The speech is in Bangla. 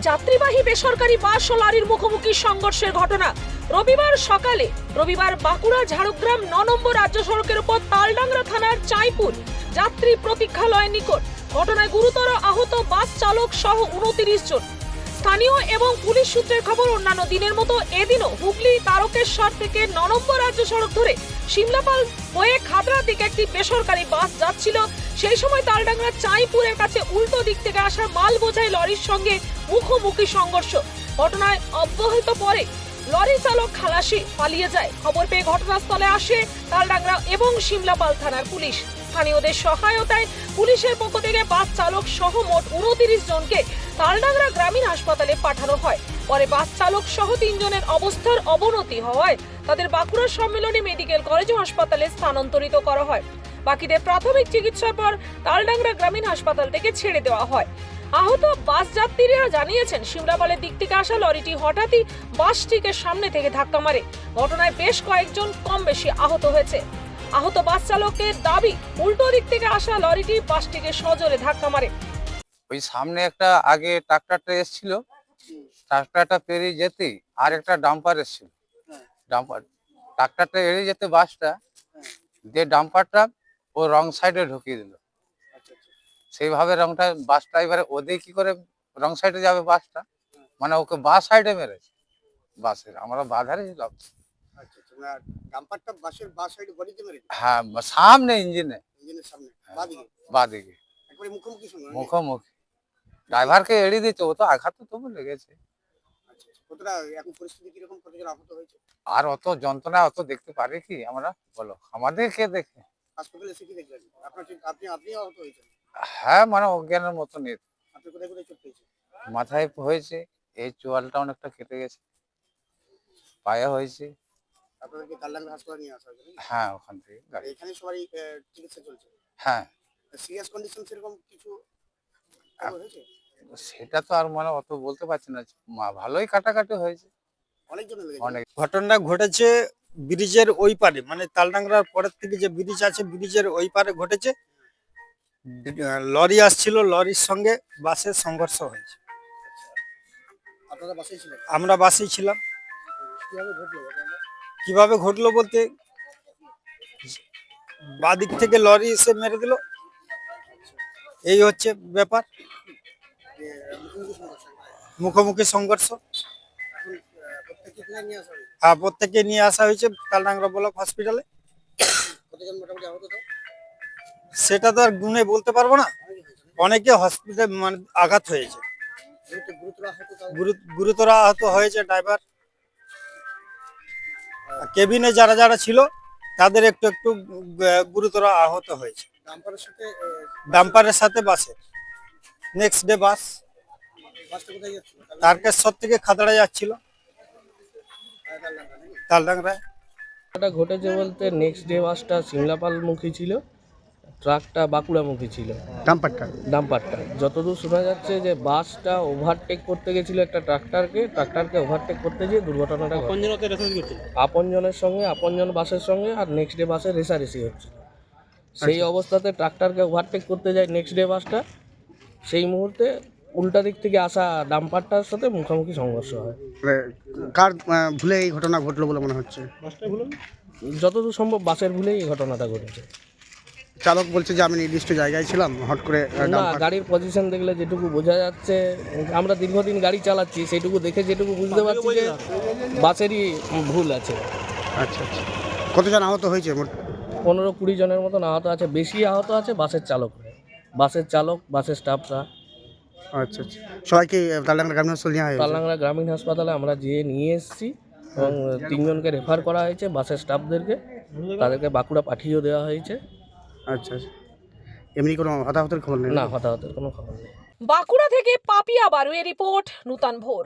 যাত্রীবাহী বেসরকারি বাস ও লরির মুখোমুখি সংঘর্ষের ঘটনা। রবিবার সকালে, রবিবার বাঁকুড়া, ঝাড়গ্রাম, ন নম্বর রাজ্য সড়কের উপর তালডাংরা থানার চাইপুর যাত্রী প্রতীক্ষালয়ের নিকট। ঘটনায় গুরুতর আহত বাস চালক সহ উনত্রিশ জন। স্থানীয় এবং পুলিশ সূত্রের খবর, অন্যান্য দিনের মতো এদিনও হুগলি তারকেশ্বর থেকে ন নম্বর রাজ্য সড়ক ধরে সিমলাপাল হয়ে খাতড়ার দিকে একটি বেসরকারি বাস যাচ্ছিল। সেই সময় তালডাংরা চাইপুরের কাছে উল্টো দিক থেকে আসা মাল বোঝাই লরির সঙ্গে মুখোমুখি সংঘর্ষ। ঘটনায় অব্যাহত পরে লরি চালক খালাসি পালিয়ে যায়। খবর পেয়ে ঘটনাস্থলে আসে তালডাংরা এবং সিমলাপাল থানার পুলিশ। স্থানীয়দের সহায়তায় পুলিশের পক্ষ থেকে বাস চালক সহ মোট উনতিরিশ জনকে তালডাংরা গ্রামীণ হাসপাতালে পাঠানো হয়। পরে বাস চালক সহ তিনজনের অবস্থার অবনতি হওয়ায় তাদের বাঁকুড়া সম্মেলনী মেডিকেল কলেজ হাসপাতালে স্থানান্তরিত করা হয়। বাকিদের প্রাথমিক চিকিৎসার পর তালডাংরা গ্রামীণ হাসপাতাল থেকে ছেড়ে দেওয়া হয়। আহত বাস যাত্রীরা জানিয়েছেন সিমলাপালের দিক থেকে আসা লরিটি হঠাৎই বাসটিকে সামনে থেকে ধাক্কা মারে। ঘটনায় বেশ কয়েকজন কম বেশি আহত হয়েছে। আহত বাস চালকের দাবি, উল্টো দিক থেকে আসা লরিটি বাসটিকে সজোরে ধাক্কা মারে। ওই সামনে একটা আগে ট্রাক্টরটা এসেছিল। ট্রাক্টরটা পেরিয়ে যেতেই আর একটা ডাম্পার এসেছিল। ডাম্পার ট্রাক্টরটা এড়িয়ে যেতে বাসটা দিয়ে ডাম্পারটা ও রং সাইডে ঢুকিয়ে দিল। সেইভাবে রংটা বাসটা এবারে ওদের কি করে রং সাইডে যাবে বাসটা মানে ওকে বাস সাইডে মেরেছে। বাসের আমরা বাধারে ছিলাম। হ্যাঁ সামনে ইঞ্জিনে বাদিকে মুখোমুখি। ড্রাইভারকে এড়িয়ে দিচ্ছে ও তো আঘাত তো তবু লেগেছে। আচ্ছা আচ্ছা। এখন পরিস্থিতি কীরকম? কতজন আহত হয়েছে? আর অত যন্ত্রণা অত দেখতে পারে কি? আমরা বলো আমাদের কে দেখে হ্যাঁ মানে অজ্ঞানের মতো পেয়েছেন? মাথায় হয়েছে এই চোয়ালটা অনেকটা কেটে গেছে পায়ে হয়েছে। নিয়ে হ্যাঁ ওখান থেকে গাড়ি। এখানে সবাই চিকিৎসা চলছে? হ্যাঁ। সিরিয়াস কন্ডিশন সেরকম কিছু সেটা তো আর মানে অত বলতে পারছি না মা ভালোই কাটাকাটি হয়েছে। অনেক। ঘটনা ঘটেছে ব্রিজের ওই পারে মানে তালডাংরার পরের থেকে যে ব্রিজ আছে ব্রিজের ওই পারে ঘটেছে। লরি আসছিল লরির সঙ্গে বাসের সংঘর্ষ হয়েছে। আপনারা বাসায় ছিলেন? আমরা বাসেই ছিলাম। কীভাবে ঘটলো ঘটনাটা? কীভাবে ঘটলো বলতে বাদিক থেকে লরি এসে মেরে দিল। এই হচ্ছে ব্যাপার। মুখোমুখি সংঘর্ষ। আহ, প্রত্যেককে নিয়ে আসা হয়েছে তালডাংরা ব্লক হসপিটালে। সেটা তো আর গুনে বলতে পারব না। অনেকে হসপিটাল মানে আঘাত হয়েছে। গুরুতর আহত হয়েছে ড্রাইভার। কেবিনে যারা যারা ছিল তাদের একটু একটু গুরুতর আহত হয়েছে। ডাম্পারের সাথে ডাম্পারের সাথে বাসে নেক্সট ডে বাস বাসটা কোথায় তারকেশ্বর থেকে খাতড়া যাচ্ছিল। তালডাংরায় ঘটনাটা ঘটেছে বলতে নেক্সট ডে বাসটা সিমলাপালমুখী ছিল। ট্রাকটা বাঁকুড়ামুখী ছিল। ডাম্পারটা ডাম্পারটা যতদূর শোনা যাচ্ছে যে বাসটা ওভারটেক করতে গেছিল একটা ট্রাক্টরকে ট্রাক্টরকে ওভারটেক করতে গিয়ে দুর্ঘটনাটা ঘটে। আপনজনের সঙ্গে আপনজন বাসের সঙ্গে আর নেক্সট ডে বাসের রেসারেসি হচ্ছে। সেই অবস্থাতে ট্রাক্টরকে ওভারটেক করতে যায় নেক্সট ডে বাসটা সেই মুহূর্তে উল্টা দিক থেকে আসা ডাম্পারটার সাথে মুখোমুখি সংঘর্ষ হয়। কার আহ, ভুলে এই ঘটনা ঘটলো বলে মনে হচ্ছে? যতদূর সম্ভব বাসের ভুলেই এই ঘটনাটা ঘটেছে। চালক বলছে যে আমি নির্দিষ্ট জায়গায় ছিলাম হট করে না গাড়ির পজিশন দেখলে যেটুকু বোঝা যাচ্ছে আমরা দীর্ঘদিন গাড়ি চালাচ্ছি সেটুকু দেখে যেটুকু বুঝতে পারছি যে বাসেরই ভুল আছে। আচ্ছা আচ্ছা। কতজন আহত হয়েছে মোট? পনেরো কুড়ি জনের মতন আহত আছে বেশি আহত আছে বাসের চালক। বাসের চালক বাসের স্টাফরা আচ্ছা আচ্ছা। সবাইকে গ্রামীণ হাসপাতাল নেওয়া হয়েছে। তালাংরা গ্রামীণ হাসপাতালে আমরা যেয়ে নিয়ে এসেছি এবং তিনজনকে রেফার করা হয়েছে বাসের স্টাফদেরকে তাদেরকে বাঁকুড়া পাঠিয়েও দেওয়া হয়েছে। আচ্ছা আচ্ছা। এমনি কোনো হতাহতের খবর নেই? না হতাহতের কোনো খবর নেই। বাঁকুড়া থেকে পাপিয়া বারুয়ের রিপোর্ট নূতন ভোর।